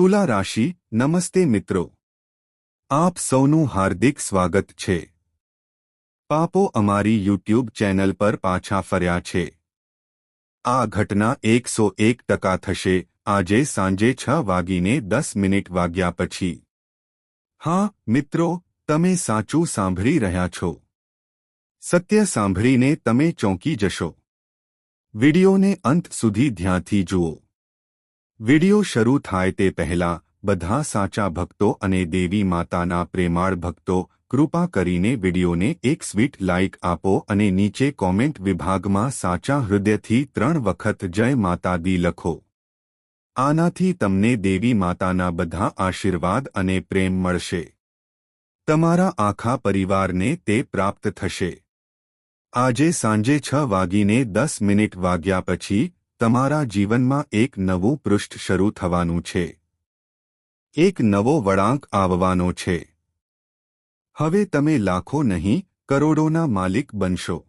તુલા રાશિ, નમસ્તે મિત્રો. આપ સૌનું હાર્દિક સ્વાગત છે. પાપો અમારી યુટ્યુબ ચેનલ પર પાછા ફર્યા છે. આ ઘટના એકસો એક ટકા થશે, આજે સાંજે છ વાગીને દસ મિનિટ વાગ્યા પછી. હા, મિત્રો, તમે સાચું સાંભળી રહ્યા છો. સત્ય સાંભળીને તમે ચોંકી જશો. વિડિયોને અંત સુધી ધ્યાનથી જુઓ. વિડિયો શરૂ થાય તે પહેલાં, બધા સાચા ભક્તો અને દેવી માતાના પ્રેમાળ ભક્તો, કૃપા કરીને વિડિયોને એક સ્વીટ લાઇક આપો અને નીચે કોમેન્ટ વિભાગમાં સાચા હૃદયથી ત્રણ વખત જય માતા દી લખો. આનાથી તમને દેવી માતાના બધા આશીર્વાદ અને પ્રેમ મળશે. તમારા આખા પરિવારને તે પ્રાપ્ત થશે. આજે સાંજે છ વાગીને દસ મિનિટ વાગ્યા પછી તમારા જીવનમાં એક નવું પૃષ્ઠ શરૂ થવાનું છે. એક નવો વળાંક આવવાનો છે. હવે તમે લાખો નહીં, કરોડોના માલિક બનશો.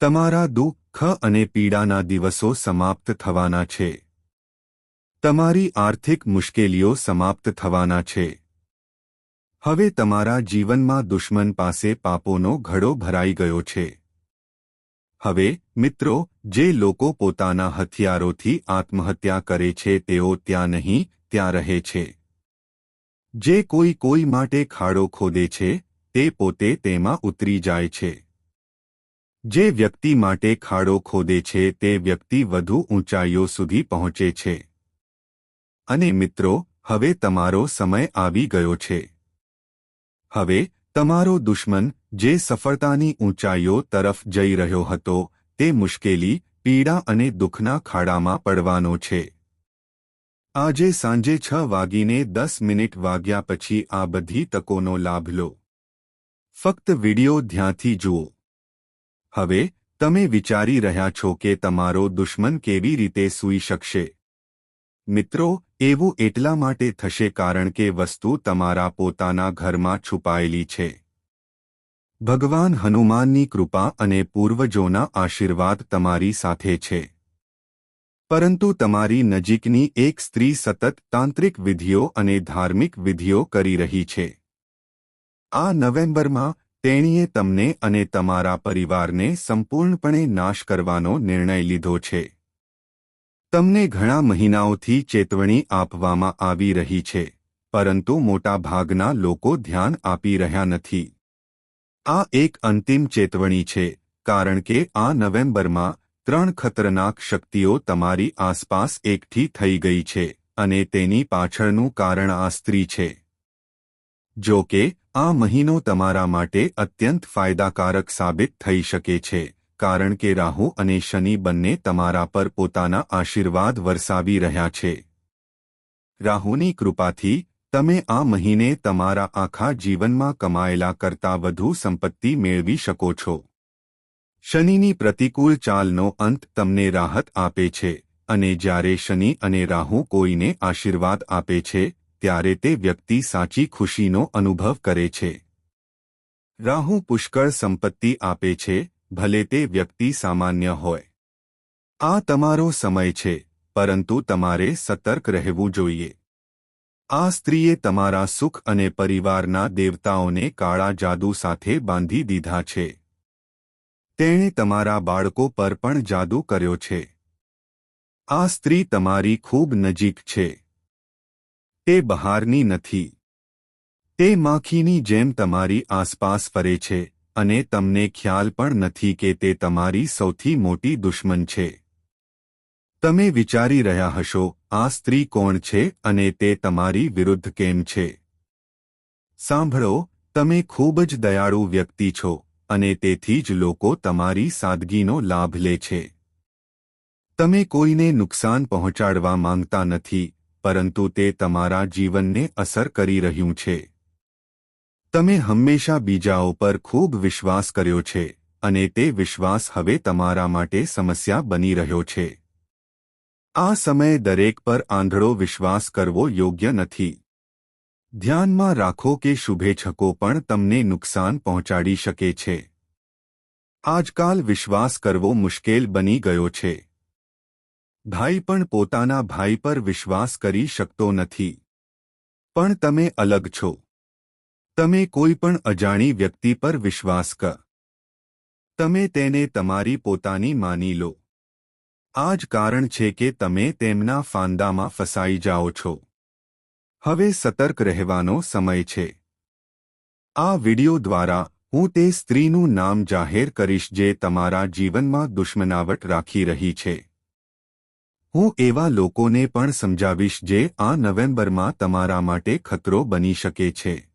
તમારા દુઃખ અને પીડાના દિવસો સમાપ્ત થવાના છે. તમારી આર્થિક મુશ્કેલીઓ સમાપ્ત થવાના છે. હવે તમારા જીવનમાં દુશ્મન પાસે પાપોનો ઘડો ભરાઈ ગયો છે. હવે, મિત્રો, જે લોકો પોતાના હથિયારોથી આત્મહત્યા કરે છે, તેઓ ત્યાં નહીં, ત્યાં રહે છે. જે કોઈ કોઈ માટે ખાડો ખોદે છે, તે પોતે તેમાં ઉતરી જાય છે. જે વ્યક્તિ માટે ખાડો ખોદે છે, તે વ્યક્તિ વધુ ઊંચાઈઓ સુધી પહોંચે છે. અને મિત્રો, હવે તમારો સમય આવી ગયો છે. હવે, તમારો દુશ્મન જે સફળતાની ઊંચાઈઓ તરફ જઈ રહ્યો હતો, તે મુશ્કેલી, પીડા અને દુઃખના ખાડામાં પડવાનો છે. આજે સાંજે છ વાગીને દસ મિનિટ વાગ્યા પછી આ બધી તકોનો લાભ લો. ફક્ત વિડિયો ધ્યાનથી જુઓ. હવે, તમે વિચારી રહ્યા છો કે તમારો દુશ્મન કેવી રીતે સૂઈ શકશે? મિત્રો, એવું એટલા માટે થશે કારણ કે વસ્તુ તમારા પોતાના ઘરમાં છુપાયેલી છે. ભગવાન હનુમાનની કૃપા અને પૂર્વજોના આશીર્વાદ તમારી સાથે છે. પરંતુ તમારી નજીકની એક સ્ત્રી સતત તાંત્રિક વિધિઓ અને ધાર્મિક વિધિઓ કરી રહી છે. આ નવેમ્બરમાં તેણીએ તમને અને તમારા પરિવારને સંપૂર્ણપણે નાશ કરવાનો નિર્ણય લીધો છે. તમને ઘણા મહિનાઓથી ચેતવણી આપવામાં આવી રહી છે, પરંતુ મોટાભાગના લોકો ધ્યાન આપી રહ્યા નથી. આ એક અંતિમ ચેતવણી છે, કારણ કે આ નવેમ્બરમાં ત્રણ ખતરનાક શક્તિઓ તમારી આસપાસ એકઠી થઈ ગઈ છે અને તેની પાછળનું કારણ આ સ્ત્રી છે. જો કે, આ મહિનો તમારા માટે અત્યંત ફાયદાકારક સાબિત થઈ શકે છે, કારણ કે રાહુ અને શનિ બંને તમારા પર પોતાના આશીર્વાદ વરસાવી રહ્યા છે. રાહુની કૃપાથી તમે આ મહિને તમારા આખા જીવનમાં કમાયેલા કરતાં વધુ સંપત્તિ મેળવી શકો છો. શનિની પ્રતિકૂળ ચાલનો અંત તમને રાહત આપે છે, અને જ્યારે શનિ અને રાહુ કોઈને આશીર્વાદ આપે છે, ત્યારે તે વ્યક્તિ સાચી ખુશીનો અનુભવ કરે છે. રાહુ પુષ્કળ સંપત્તિ આપે છે, ભલે તે વ્યક્તિ સામાન્ય હોય. આ તમારો સમય છે, પરંતુ તમારે સતર્ક રહેવું જોઈએ. આ સ્ત્રીએ તમારા સુખ અને પરિવારના દેવતાઓને કાળા જાદુ સાથે બાંધી દીધા છે. તેણે તમારા બાળકો પર પણ જાદુ કર્યો છે. આ સ્ત્રી તમારી ખૂબ નજીક છે. તે બહારની નથી. તે માખીની જેમ તમારી આસપાસ ફરે છે અને તમને ખ્યાલ પણ નથી કે તે તમારી સૌથી મોટી દુશ્મન છે. તમે વિચારી રહ્યા હશો, આ સ્ત્રી કોણ છે અને તે તમારી વિરુદ્ધ કેમ છે? સાંભળો, તમે ખૂબ જ દયાળુ વ્યક્તિ છો અને તેથી જ લોકો તમારી સાદગીનો લાભ લે છે. તમે કોઈને નુકસાન પહોંચાડવા માંગતા નથી, પરંતુ તે તમારા જીવનને અસર કરી રહ્યું છે. તમે હંમેશા બીજાઓ પર ખૂબ વિશ્વાસ કર્યો છે અને તે વિશ્વાસ હવે તમારા માટે સમસ્યા બની રહ્યો છે. આ સમયે દરેક પર આંધળો વિશ્વાસ કરવો યોગ્ય નથી. ધ્યાનમાં રાખો કે શુભેચ્છકો પણ તમને નુકસાન પહોંચાડી શકે છે. આજકાલ વિશ્વાસ કરવો મુશ્કેલ બની ગયો છે. ભાઈ પણ પોતાના ભાઈ પર વિશ્વાસ કરી શકતો નથી. પણ તમે અલગ છો. તમે કોઈ પણ અજાણી વ્યક્તિ પર વિશ્વાસ કર. તમે તેને તમારી પોતાની માની લો. આ જ કારણ છે કે તમે તેમના ફાંદામાં ફસાઈ જાઓ છો. હવે સતર્ક રહેવાનો સમય છે. આ વિડિયો દ્વારા હું તે સ્ત્રીનું નામ જાહેર કરીશ જે તમારા જીવનમાં દુશ્મનાવટ રાખી રહી છે. હું એવા લોકોને પણ સમજાવીશ જે આ નવેમ્બરમાં તમારા માટે ખતરો બની શકે છે.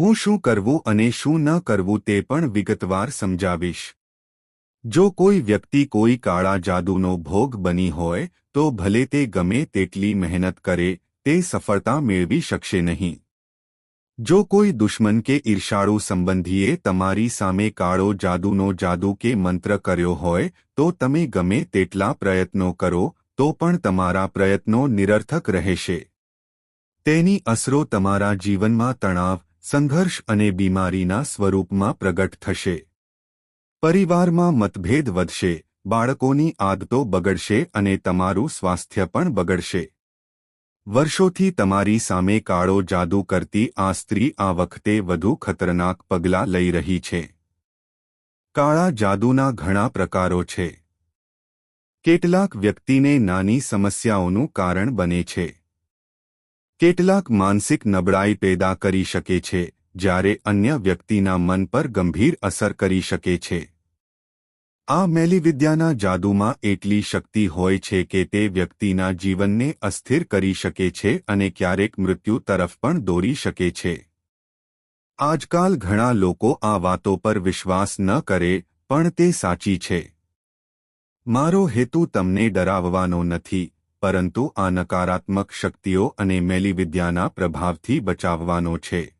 હું શું કરવું અને શું ન કરવું તે પણ વિગતવાર સમજાવીશ. જો કોઈ વ્યક્તિ કોઈ કાળા જાદુનો ભોગ બની હોય, તો ભલે તે ગમે તેટલી મહેનત કરે, તે સફળતા મેળવી શકશે નહીં. જો કોઈ દુશ્મન કે ઈર્ષાળુ સંબંધીએ તમારી સામે કાળો જાદુનો જાદુ કે મંત્ર કર્યો હોય, તો તમે ગમે તેટલા પ્રયત્નો કરો, તો પણ તમારા પ્રયત્નો નિરર્થક રહેશે. તેની અસરો તમારા જીવનમાં તણાવ, સંઘર્ષ અને બીમારીના સ્વરૂપમાં પ્રગટ થશે. પરિવારમાં મતભેદ વધશે, બાળકોની આદતો બગડશે અને તમારું સ્વાસ્થ્ય પણ બગડશે. વર્ષોથી તમારી સામે કાળો જાદુ કરતી આ સ્ત્રી આ વખતે વધુ ખતરનાક પગલાં લઈ રહી છે. કાળા જાદુના ઘણા પ્રકારો છે. કેટલાક વ્યક્તિને નાની સમસ્યાઓનું કારણ બને છે. કેટલાક માનસિક નબળાઈ પેદા કરી શકે છે. જ્યારે અન્ય વ્યક્તિના મન પર ગંભીર અસર કરી શકે છે. આ મેલીવિદ્યાના જાદુમાં એટલી શક્તિ હોય છે કે તે વ્યક્તિના જીવનને અસ્થિર કરી શકે છે અને ક્યારેક મૃત્યુ તરફ પણ દોરી શકે છે. આજકાલ ઘણા લોકો આ વાતો પર વિશ્વાસ ન કરે, પણ તે સાચી છે. મારો હેતુ તમને ડરાવવાનો નથી, પરંતુ આ નકારાત્મક શક્તિઓ અને મેલીવિદ્યાના પ્રભાવથી બચાવવાનો છે.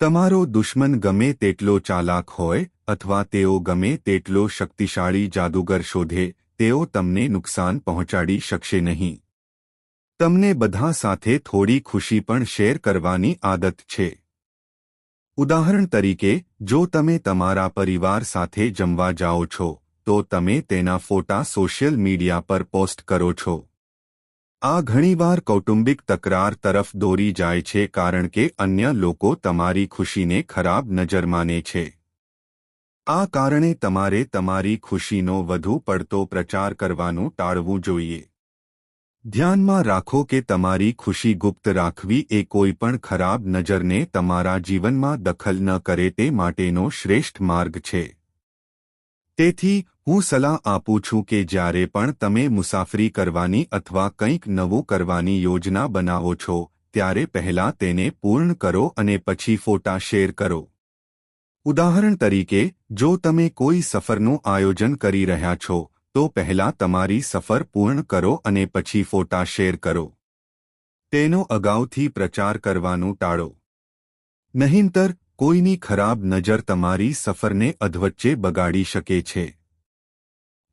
તમારો દુશ્મન ગમે તેટલો ચાલાક હોય અથવા તેઓ ગમે તેટલો શક્તિશાળી જાદુગર શોધે, તેઓ તમને નુકસાન પહોંચાડી શકશે નહીં. તમને બધા સાથે થોડી ખુશી પણ શેર કરવાની આદત છે. ઉદાહરણ તરીકે, જો તમે તમારા પરિવાર સાથે જમવા જાઓ છો, તો તમે તેના ફોટા સોશિયલ મીડિયા પર પોસ્ટ કરો છો. આ ઘણીવાર કૌટુંબિક તકરાર તરફ દોરી જાય છે કારણ કે અન્ય લોકો તમારી ખુશીને ખરાબ નજર માને છે. આ કારણે તમારે તમારી ખુશીનો વધુ પડતો પ્રચાર કરવાનું ટાળવું જોઈએ. ધ્યાનમાં રાખો કે તમારી ખુશી ગુપ્ત રાખવી એ કોઈપણ ખરાબ નજરને તમારા જીવનમાં દખલ ન કરે તે માટેનો શ્રેષ્ઠ માર્ગ છે. તેથી હું સલાહ આપું છું કે જ્યારે પણ તમે મુસાફરી કરવાની અથવા કંઈક નવું કરવાની યોજના બનાવો છો, ત્યારે પહેલા તેને પૂર્ણ કરો અને પછી ફોટા શેર કરો. ઉદાહરણ તરીકે, જો તમે કોઈ સફરનું આયોજન કરી રહ્યા છો, તો પહેલા તમારી સફર પૂર્ણ કરો અને પછી ફોટા શેર કરો. તેનો અગાઉથી પ્રચાર કરવાનું ટાળો. નહીંતર, કોઈની ખરાબ નજર તમારી સફરને અધવચ્ચે બગાડી શકે છે.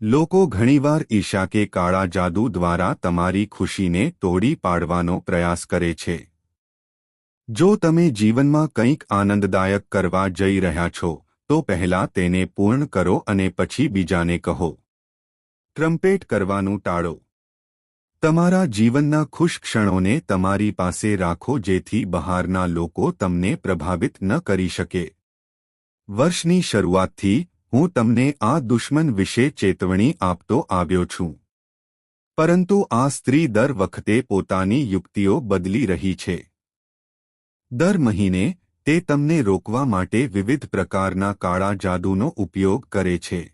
લોકો ઘણીવાર ઈશા કે કાળા જાદુ દ્વારા તમારી ખુશીને તોડી પાડવાનો પ્રયાસ કરે છે. જો તમે જીવનમાં કંઈક આનંદદાયક કરવા જઈ રહ્યા છો, તો પહેલા તેને પૂર્ણ કરો અને પછી બીજાને કહો. ટ્રમ્પેટ કરવાનું ટાળો. તમારા જીવનના ખુશ ક્ષણોને તમારી પાસે રાખો જેથી બહારના લોકો તમને પ્રભાવિત ન કરી શકે. વર્ષની શરૂઆતથી હું તમને આ દુશ્મન વિશે ચેતવણી આપતો આવ્યો છું. પરંતુ આ સ્ત્રી દર વખતે પોતાની યુક્તિઓ બદલી રહી છે. દર મહિને તે તમને રોકવા માટે વિવિધ પ્રકારના કાળા જાદુનો ઉપયોગ કરે છે.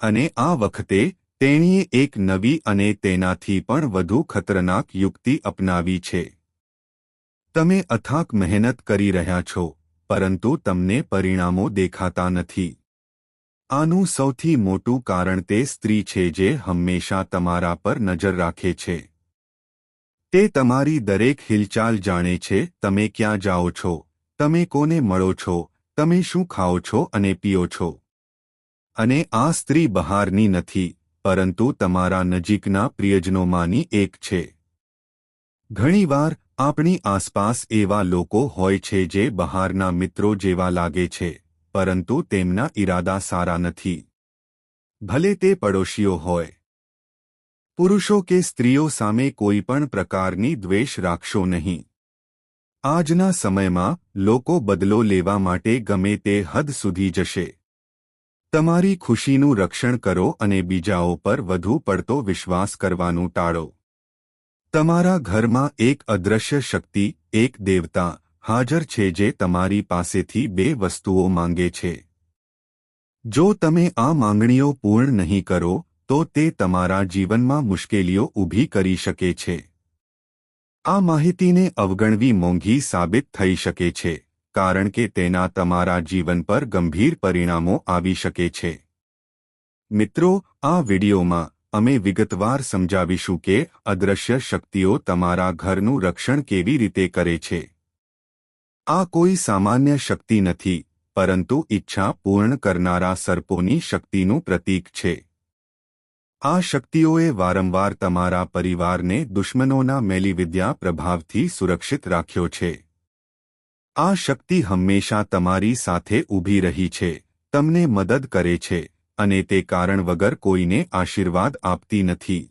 અને આ વખતે તેણીએ એક નવી અને તેનાથી પણ વધુ ખતરનાક યુક્તિ અપનાવી છે. તમે અથાક મહેનત કરી રહ્યા છો, પરંતુ તમને પરિણામો દેખાતા નથી. આનું સૌથી મોટું કારણ તે સ્ત્રી છે જે હંમેશા તમારા પર નજર રાખે છે. તે તમારી દરેક હિલચાલ જાણે છે, તમે ક્યાં જાઓ છો, તમે કોને મળો છો, તમે શું ખાઓ છો અને પીઓ છો. અને આ સ્ત્રી બહારની નથી, પરંતુ તમારા નજીકના પ્રિયજનોમાંની એક છે. ઘણીવાર આપણી આસપાસ એવા લોકો હોય છે જે બહારના મિત્રો જેવા લાગે છે. પરંતુ તેમના ઈરાદા સારા નથી. ભલે તે પડોશીઓ હોય. પુરુષો કે સ્ત્રીઓ સામે કોઈ પણ પ્રકારની દ્વેષ રાખશો નહીં. આજના સમયમાં લોકો બદલો લેવા માટે ગમે તે હદ સુધી જશે. તમારી ખુશીનું રક્ષણ કરો અને બીજાઓ પર વધુ પડતો વિશ્વાસ કરવાનું ટાળો. તમારા ઘરમાં એક અદૃશ્ય શક્તિ, એક દેવતા હાજર છે જે તમારી પાસેથી બે વસ્તુઓ માંગે છે. જો તમે આ માંગણીઓ પૂર્ણ નહીં કરો, તો તે તમારા જીવનમાં મુશ્કેલીઓ ઊભી કરી શકે છે. આ માહિતીને અવગણવી મોંઘી સાબિત થઈ શકે છે, કારણ કે તેના તમારા જીવન પર ગંભીર પરિણામો આવી શકે છે. મિત્રો, આ વિડિયોમાં અમે વિગતવાર સમજાવીશું કે અદૃશ્ય શક્તિઓ તમારા ઘરનું રક્ષણ કેવી રીતે કરે છે. આ કોઈ સામાન્ય શક્તિ નથી, પરંતુ ઈચ્છા પૂર્ણ કરનારા સર્પોની શક્તિનું પ્રતીક છે. આ શક્તિઓએ વારંવાર તમારા પરિવારને દુશ્મનોના મેલીવિદ્યા પ્રભાવથી સુરક્ષિત રાખ્યો છે. આ શક્તિ હંમેશા તમારી સાથે ઊભી રહી છે, તમને મદદ કરે છે, અને તે કારણ વગર કોઈને આશીર્વાદ આપતી નથી.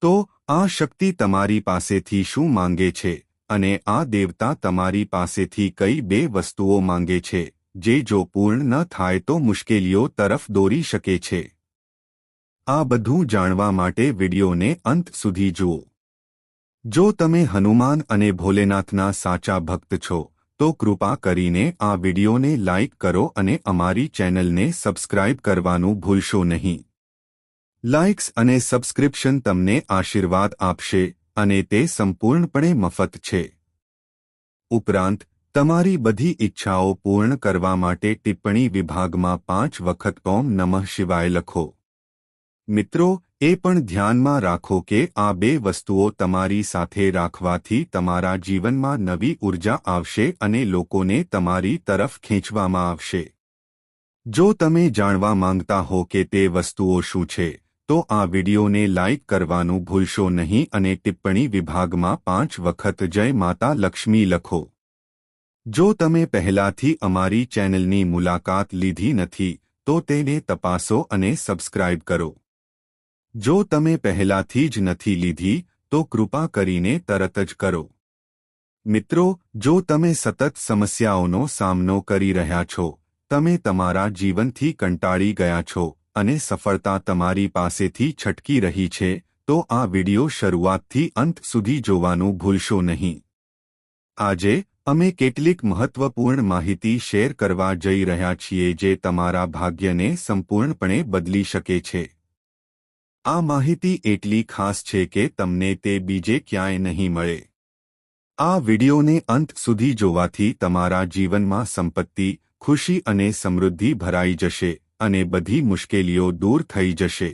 તો, આ શક્તિ તમારી પાસેથી શું માંગે છે? અને આ દેવતા તમારી પાસેથી કઈ બે વસ્તુઓ માંગે છે, જે જો પૂર્ણ ન થાય તો મુશ્કેલીઓ તરફ દોરી શકે છે. આ બધું જાણવા માટે વિડિયોને અંત સુધી જુઓ. જો તમે હનુમાન અને ભોલેનાથના સાચા ભક્ત છો, તો કૃપા કરીને આ વિડિયોને લાઇક કરો અને અમારી ચેનલને સબસ્ક્રાઇબ કરવાનું ભૂલશો નહીં. લાઇક્સ અને સબસ્ક્રિપ્શન તમને આશીર્વાદ આપશે. અને તે સંપૂર્ણપણે મફત છે. ઉપરાંત, તમારી બધી ઈચ્છાઓ પૂર્ણ કરવા માટે ટિપ્પણી વિભાગમાં પાંચ વખત ઓમ નમઃ શિવાય લખો. મિત્રો, એ પણ ધ્યાનમાં રાખો કે આ બે વસ્તુઓ તમારી સાથે રાખવાથી તમારા જીવનમાં નવી ઊર્જા આવશે અને લોકોને તમારી તરફ ખેંચવામાં આવશે. જો તમે જાણવા માંગતા હો કે તે વસ્તુઓ શું છે તો આ વિડીયોને લાઇક કરવાનું ભૂલશો નહીં અને ટિપ્પણી વિભાગમાં પાંચ વખત જય માતા લક્ષ્મી લખો. જો તમે પહેલાથી અમારી ચેનલની મુલાકાત લીધી નથી, તો તેને તપાસો અને સબસ્ક્રાઇબ કરો. જો તમે પહેલાથી જ નથી લીધી, તો કૃપા કરીને તરત જ કરો. મિત્રો, જો તમે સતત સમસ્યાઓનો સામનો કરી રહ્યા છો, તમે તમારા જીવનથી કંટાળી ગયા છો અને સફળતા તમારી પાસેથી છટકી રહી છે, તો આ વિડિયો શરૂઆતથી અંત સુધી જોવાનું ભૂલશો નહીં. આજે, અમે કેટલીક મહત્વપૂર્ણ માહિતી શેર કરવા જઈ રહ્યા છીએ જે તમારા ભાગ્યને સંપૂર્ણપણે બદલી શકે છે. આ માહિતી એટલી ખાસ છે કે તમને તે બીજે ક્યાંય નહીં મળે. આ વિડિયોને અંત સુધી જોવાથી તમારા જીવનમાં સંપત્તિ, ખુશી અને સમૃદ્ધિ ભરાઈ જશે. અને બધી મુશ્કેલીઓ દૂર થઈ જશે.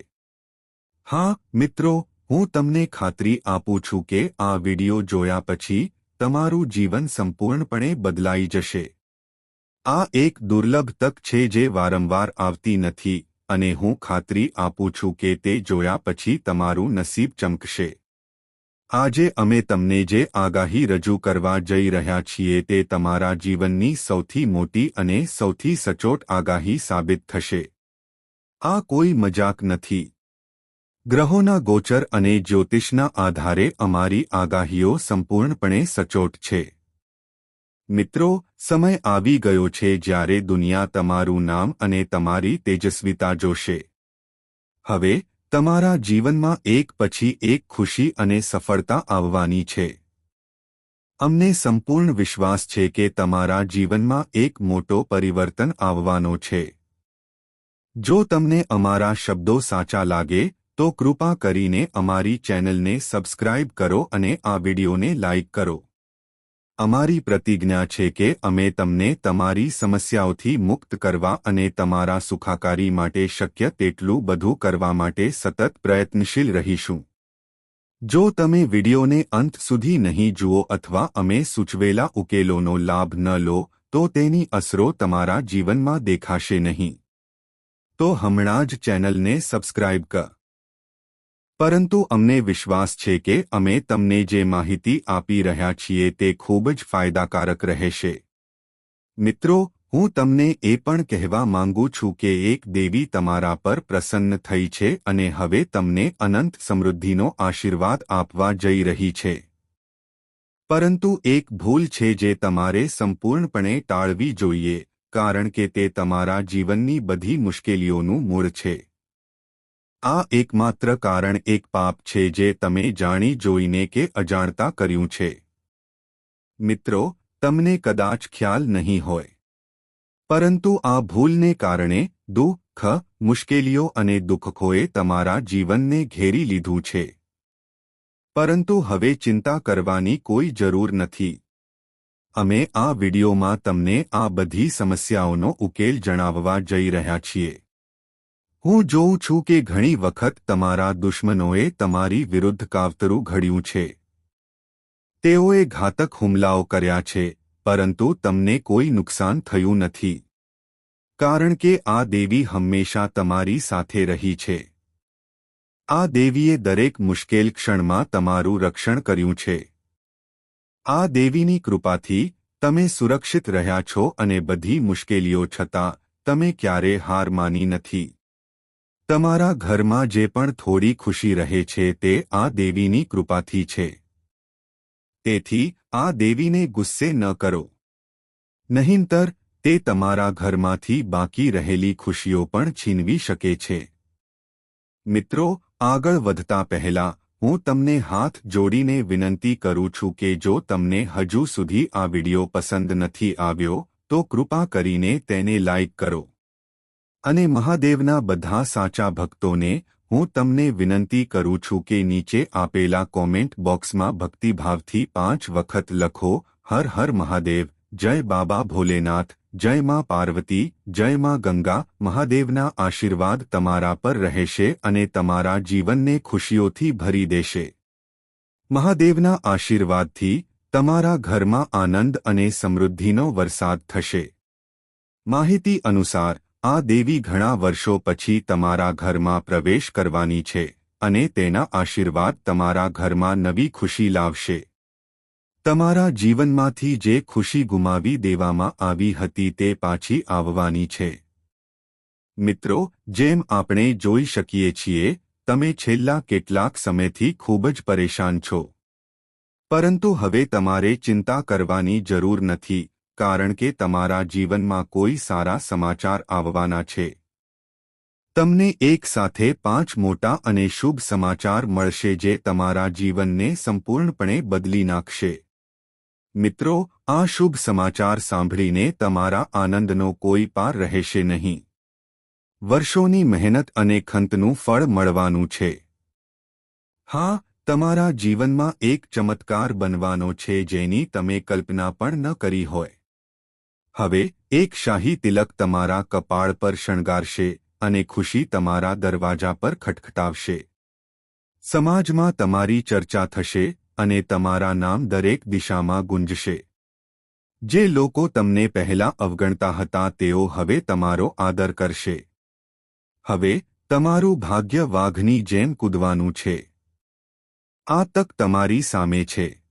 હા, મિત્રો, હું તમને ખાતરી આપું છું કે આ વિડિયો જોયા પછી તમારું જીવન સંપૂર્ણપણે બદલાઈ જશે. આ એક દુર્લભ તક છે જે વારંવાર આવતી નથી, અને હું ખાતરી આપું છું કે તે જોયા પછી તમારું નસીબ ચમકશે. આજે અમે તમને જે આગાહી રજૂ કરવા જઈ રહ્યા છીએ તે તમારા જીવનની સૌથી મોટી અને સૌથી સચોટ આગાહી સાબિત થશે. આ કોઈ મજાક નથી. ગ્રહોના ગોચર અને જ્યોતિષના આધારે અમારી આગાહીઓ સંપૂર્ણપણે સચોટ છે. મિત્રો, સમય આવી ગયો છે જ્યારે દુનિયા તમારું નામ અને તમારી તેજસ્વીતા જોશે. હવે તમારા જીવનમાં એક પછી એક ખુશી અને સફળતા આવવાની છે. અમને સંપૂર્ણ વિશ્વાસ છે કે તમારા જીવનમાં એક મોટો પરિવર્તન આવવાનો છે. જો તમને અમારા શબ્દો સાચા લાગે, તો કૃપા કરીને અમારી ચેનલને સબસ્ક્રાઇબ કરો અને આ વિડિયોને લાઇક કરો. અમારી પ્રતિજ્ઞા છે કે અમે તમને તમારી સમસ્યાઓથી મુક્ત કરવા અને તમારા સુખાકારી માટે શક્ય તેટલું બધું કરવા માટે સતત પ્રયત્નશીલ રહીશું. જો તમે વિડિયોને અંત સુધી નહીં જુઓ અથવા અમે સૂચવેલા ઉકેલોનો લાભ ન લો, તો તેની અસરો તમારા જીવનમાં દેખાશે નહીં. તો હમણાં જ ચેનલને સબસ્ક્રાઇબ કર. પરંતુ અમને વિશ્વાસ છે કે અમે તમને જે માહિતી આપી રહ્યા છીએ તે ખૂબ જ ફાયદાકારક રહેશે. મિત્રો, હું તમને એ પણ કહેવા માંગુ છું કે એક દેવી તમારા પર પ્રસન્ન થઈ છે અને હવે તમને અનંત સમૃદ્ધિનો આશીર્વાદ આપવા જઈ રહી છે. પરંતુ એક ભૂલ છે જે તમારે સંપૂર્ણપણે ટાળવી જોઈએ, કારણ કે તે તમારા જીવનની બધી મુશ્કેલીઓનું મૂળ છે. આ એકમાત્ર કારણ એક પાપ છે જે તમે જાણી જોઈને કે અજાણતા કર્યું છે. મિત્રો, તમને કદાચ ખ્યાલ નહીં હોય. પરંતુ આ ભૂલને કારણે દુઃખ, મુશ્કેલીઓ અને દુઃખખોએ તમારા જીવનને ઘેરી લીધું છે. પરંતુ હવે ચિંતા કરવાની કોઈ જરૂર નથી. અમે આ વિડિયોમાં તમને આ બધી સમસ્યાઓનો ઉકેલ જણાવવા જઈ રહ્યા છીએ. હું જોઉં છું કે ઘણી વખત તમારા દુશ્મનોએ તમારી વિરુદ્ધ કાવતરું ઘડ્યું છે. તેઓએ ઘાતક હુમલાઓ કર્યા છે, પરંતુ તમને કોઈ નુકસાન થયું નથી. કારણ કે આ દેવી હંમેશા તમારી સાથે રહી છે. આ દેવીએ દરેક મુશ્કેલ ક્ષણમાં તમારું રક્ષણ કર્યું છે. આ દેવીની કૃપાથી તમે સુરક્ષિત રહ્યા છો અને બધી મુશ્કેલીઓ છતાં તમે ક્યારે હાર માની નથી. તમારા ઘરમાં જે પણ થોડી ખુશી રહે છે તે આ દેવીની કૃપાથી છે. તેથી, આ દેવીને ગુસ્સે ન કરો. નહીંતર, તે તમારા ઘરમાંથી બાકી રહેલી ખુશીઓ પણ છીનવી શકે છે. મિત્રો, આગળ વધતા પહેલા, હું તમને હાથ જોડીને વિનંતી કરું છું કે જો તમને હજુ સુધી આ વિડિયો પસંદ નથી આવ્યો, તો કૃપા કરીને તેને લાઇક કરો. અને મહાદેવના બધા સાચા ભક્તોને હું તમને વિનંતી કરું છું કે નીચે આપેલા કોમેન્ટ બોક્સમાં ભક્તિભાવથી પાંચ વખત લખો, હર હર મહાદેવ, જય બાબા ભોલેનાથ, જય માં પાર્વતી, જય માં ગંગા, મહાદેવના આશીર્વાદ તમારા પર રહેશે અને તમારા જીવનને ખુશીઓથી ભરી દેશે. મહાદેવના આશીર્વાદથી તમારા ઘરમાં આનંદ અને સમૃદ્ધિનો વરસાદ થશે. માહિતી અનુસાર આ દેવી ઘણા વર્ષો પછી તમારા ઘરમાં પ્રવેશ કરવાની છે અને તેના આશીર્વાદ તમારા ઘરમાં નવી ખુશી લાવશે. તમારા જીવનમાંથી જે ખુશી ગુમાવી દેવામાં આવી હતી તે પાછી આવવાની છે. મિત્રો, જેમ આપણે જોઈ શકીએ છીએ, તમે છેલ્લા કેટલાક સમયથી ખૂબ જ પરેશાન છો. પરંતુ હવે તમારે ચિંતા કરવાની જરૂર નથી. કારણ કે તમારા જીવનમાં કોઈ સારા સમાચાર આવવાના છે. તમને એક સાથે પાંચ મોટા અને શુભ સમાચાર મળશે જે તમારા જીવનને સંપૂર્ણપણે બદલી નાખશે. મિત્રો, આ શુભ સમાચાર સાંભળીને તમારા આનંદનો કોઈ પાર રહેશે નહીં. વર્ષોની મહેનત અને ખંતનું ફળ મળવાનું છે. હા, તમારા જીવનમાં એક ચમત્કાર બનવાનો છે જેની તમે કલ્પના પણ ન કરી હોય. હવે, એક શાહી તિલક તમારા કપાળ પર શણગારશે અને ખુશી તમારા દરવાજા પર ખટખટાવશે. સમાજમાં તમારી ચર્ચા થશે અને તમારા નામ દરેક દિશામાં ગુંજશે. જે લોકો તમને પહેલા અવગણતા હતા તેઓ હવે તમારો આદર કરશે. હવે, તમારું ભાગ્ય વાઘની જેમ કૂદવાનું છે. આ તક તમારી સામે છે.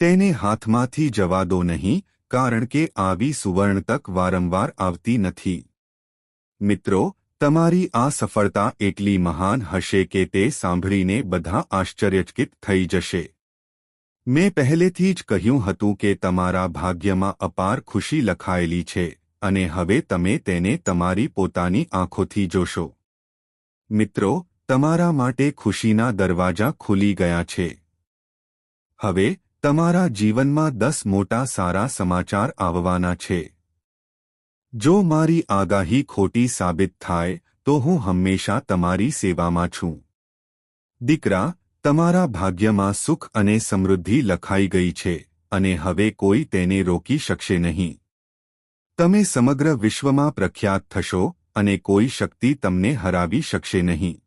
તેને હાથમાંથી જવા દો નહીં કારણ કે આવી સુવર્ણ તક વારંવાર આવતી નથી. મિત્રો, તમારી આ સફળતા એટલી મહાન હશે કે તે સાંભળીને બધા આશ્ચર્યચકિત થઈ જશે. મેં પહેલેથી જ કહ્યું હતું કે તમારા ભાગ્યમાં અપાર ખુશી લખાયેલી છે, અને હવે તમે તેને તમારી પોતાની આંખોથી જોશો. મિત્રો, તમારા માટે ખુશીના દરવાજા ખુલી ગયા છે. હવે તમારા જીવનમાં દસ મોટા સારા સમાચાર આવવાના છે. જો મારી આગાહી ખોટી સાબિત થાય, તો હું હંમેશા તમારી સેવામાં છું. દીકરા, તમારા ભાગ્યમાં સુખ અને સમૃદ્ધિ લખાઈ ગઈ છે, અને હવે કોઈ તેને રોકી શકશે નહીં. તમે સમગ્ર વિશ્વમાં પ્રખ્યાત થશો, અને કોઈ શક્તિ તમને હરાવી શકશે નહીં.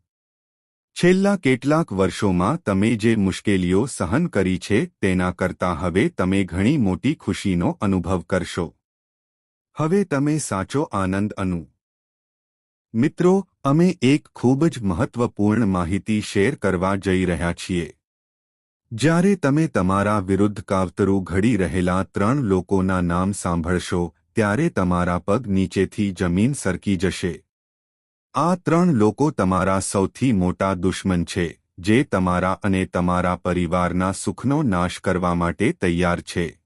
છેલ્લા કેટલાક વર્ષોમાં તમે જે મુશ્કેલીઓ સહન કરી છે તેના કરતાં હવે તમે ઘણી મોટી ખુશીનો અનુભવ કરશો. હવે તમે સાચો આનંદ અનુ. મિત્રો, અમે એક ખૂબ જ મહત્વપૂર્ણ માહિતી શેર કરવા જઈ રહ્યા છીએ. જ્યારે તમે તમારા વિરુદ્ધ કાવતરું ઘડી રહેલા ત્રણ લોકોના નામ સાંભળશો, ત્યારે તમારા પગ નીચેથી જમીન સરકી જશે. આ ત્રણ લોકો તમારા સૌથી મોટા દુશ્મન છે, જે તમારા અને તમારા પરિવારના સુખનો નાશ કરવા માટે તૈયાર છે.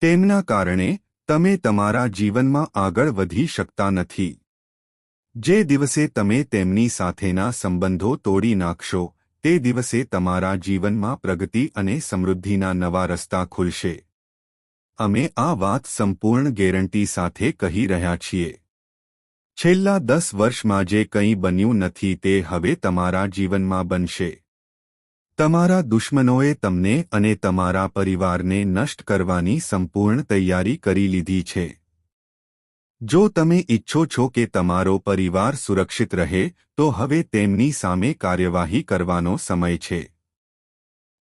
તેમના કારણે, તમે તમારા જીવનમાં આગળ વધી શકતા નથી. જે દિવસે તમે તેમની સાથેના સંબંધો તોડી નાખશો, તે દિવસે તમારા જીવનમાં પ્રગતિ અને સમૃદ્ધિના નવા રસ્તા ખુલશે. અમે આ વાત સંપૂર્ણ ગેરંટી સાથે કહી રહ્યા છીએ. છેલ્લા દસ વર્ષમાં જે કંઈ બન્યું નથી તે હવે તમારા જીવનમાં બનશે. તમારા દુશ્મનોએ તમને અને તમારા પરિવારને નષ્ટ કરવાની સંપૂર્ણ તૈયારી કરી લીધી છે. જો તમે ઇચ્છો છો કે તમારો પરિવાર સુરક્ષિત રહે, તો હવે તેમની સામે કાર્યવાહી કરવાનો સમય છે.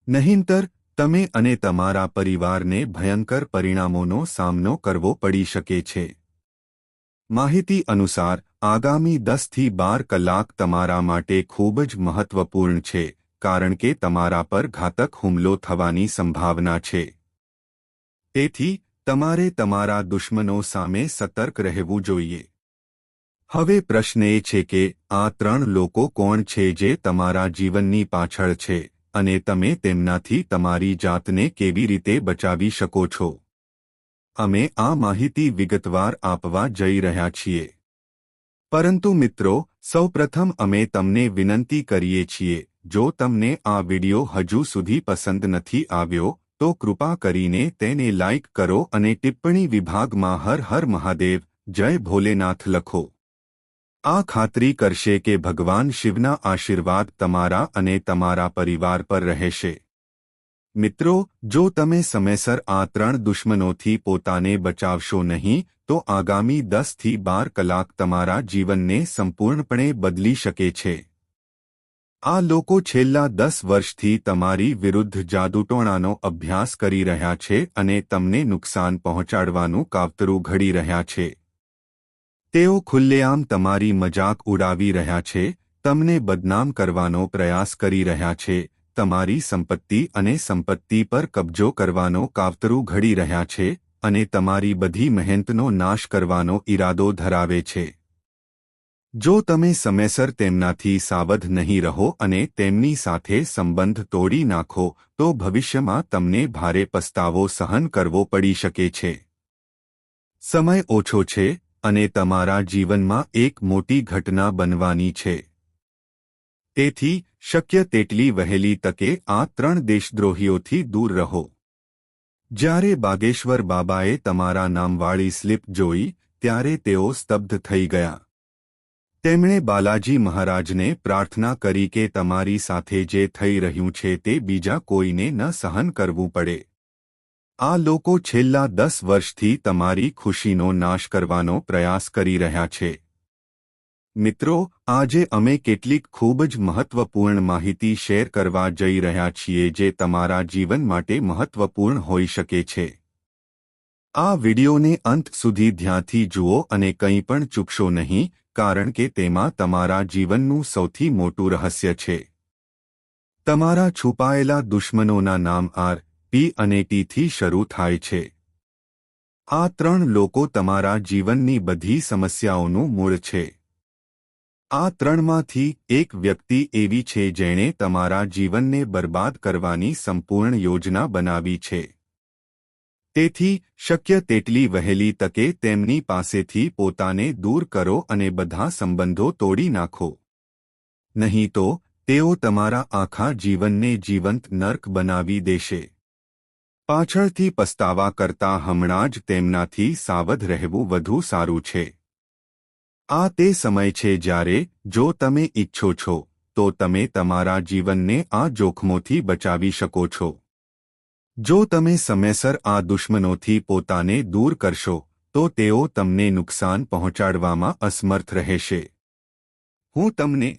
નહીંતર, તમે અને તમારા પરિવારને ભયંકર પરિણામોનો સામનો કરવો પડી શકે છે. માહિતી અનુસાર, આગામી દસથી બાર કલાક તમારા માટે ખૂબ જ મહત્વપૂર્ણ છે, કારણ કે તમારા પર ઘાતક હુમલો થવાની સંભાવના છે. તેથી, તમારે તમારા દુશ્મનો સામે સતર્ક રહેવું જોઈએ. હવે પ્રશ્ન એ છે કે, આ ત્રણ લોકો કોણ છે જે તમારા જીવનની પાછળ છે, અને તમે તેમનાથી તમારી જાતને કેવી રીતે બચાવી શકો છો? અમે આ માહિતી વિગતવાર આપવા જઈ રહ્યા છીએ. પરંતુ મિત્રો, સૌપ્રથમ અમે તમને વિનંતી કરીએ છીએ, જો તમને આ વિડિયો હજુ સુધી પસંદ નથી આવ્યો, તો કૃપા કરીને તેને લાઇક કરો અને ટિપ્પણી વિભાગમાં હર હર મહાદેવ, જય ભોલેનાથ લખો. આ ખાતરી કરશે કે ભગવાન શિવના આશીર્વાદ તમારા અને તમારા પરિવાર પર રહેશે. મિત્રો, જો તમે સમયસર આ ત્રણ દુશ્મનોથી પોતાને બચાવશો નહીં, તો આગામી દસથી બાર કલાક તમારા જીવનને સંપૂર્ણપણે બદલી શકે છે. આ લોકો છેલ્લા દસ વર્ષથી તમારી વિરુદ્ધ જાદુટોણાનો અભ્યાસ કરી રહ્યા છે અને તમને નુકસાન પહોંચાડવાનું કાવતરું ઘડી રહ્યા છે. તેઓ ખુલ્લેઆમ તમારી મજાક ઉડાવી રહ્યા છે, તમને બદનામ કરવાનો પ્રયાસ કરી રહ્યા છે તમારી સંપત્તિ અને સંપત્તિ પર કબજો કરવાનો કાવતરું ઘડી રહ્યા છે અને તમારી બધી મહેનતનો નાશ કરવાનો ઈરાદો ધરાવે છે. જો તમે સમયસર તેમનાથી સાવધ નહીં રહો અને તેમની સાથે સંબંધ તોડી નાખો, તો ભવિષ્યમાં તમને ભારે પસ્તાવો સહન કરવો પડી શકે છે. સમય ઓછો છે અને તમારા જીવનમાં એક મોટી ઘટના બનવાની છે. તેથી શક્ય તેટલી વહેલી તકે આ ત્રણ દેશદ્રોહીઓથી દૂર રહો. જ્યારે બાગેશ્વર બાબાએ તમારા નામવાળી સ્લીપ જોઈ, ત્યારે તેઓ સ્તબ્ધ થઈ ગયા. તેમણે બાલાજી મહારાજને પ્રાર્થના કરી કે તમારી સાથે જે થઈ રહ્યું છે તે બીજા કોઈને ન સહન કરવું પડે. આ લોકો છેલ્લા દસ વર્ષથી તમારી ખુશીનો નાશ કરવાનો પ્રયાસ કરી રહ્યા છે. મિત્રો, આજે અમે કેટલીક ખૂબ જ મહત્વપૂર્ણ માહિતી શેર કરવા જઈ રહ્યા છીએ જે તમારા જીવન માટે મહત્વપૂર્ણ હોઈ શકે છે. આ વિડિયોને અંત સુધી ધ્યાનથી જુઓ અને કંઈ પણ ચૂકશો નહીં, કારણ કે તેમાં તમારા જીવનનું સૌથી મોટું રહસ્ય છે. તમારા છુપાયેલા દુશ્મનોના નામ આર, પી અને ટીથી શરૂ થાય છે. આ ત્રણ લોકો તમારા જીવનની બધી સમસ્યાઓનું મૂળ છે. આ ત્રણમાંથી એક વ્યક્તિ એવી છે જેણે તમારા જીવનને બરબાદ કરવાની સંપૂર્ણ યોજના બનાવી છે. તેથી, શક્ય તેટલી વહેલી તકે તેમની પાસેથી પોતાને દૂર કરો અને બધા સંબંધો તોડી નાખો. નહીં તો, તેઓ તમારા આખા જીવનને જીવંત નર્ક બનાવી દેશે. પાછળથી પસ્તાવા કરતા હમણાં જ તેમનાથી સાવધ રહેવું વધુ સારું છે. આ તે સમય છે જ્યારે જો તમે ઇચ્છો છો, તો તમે તમારા જીવનને આ જોખમોથી બચાવી શકો છો. જો તમે સમયસર આ દુશ્મનોથી પોતાને દૂર કરશો, તો તેઓ તમને નુકસાન પહોંચાડવામાં અસમર્થ રહેશે. હું તમને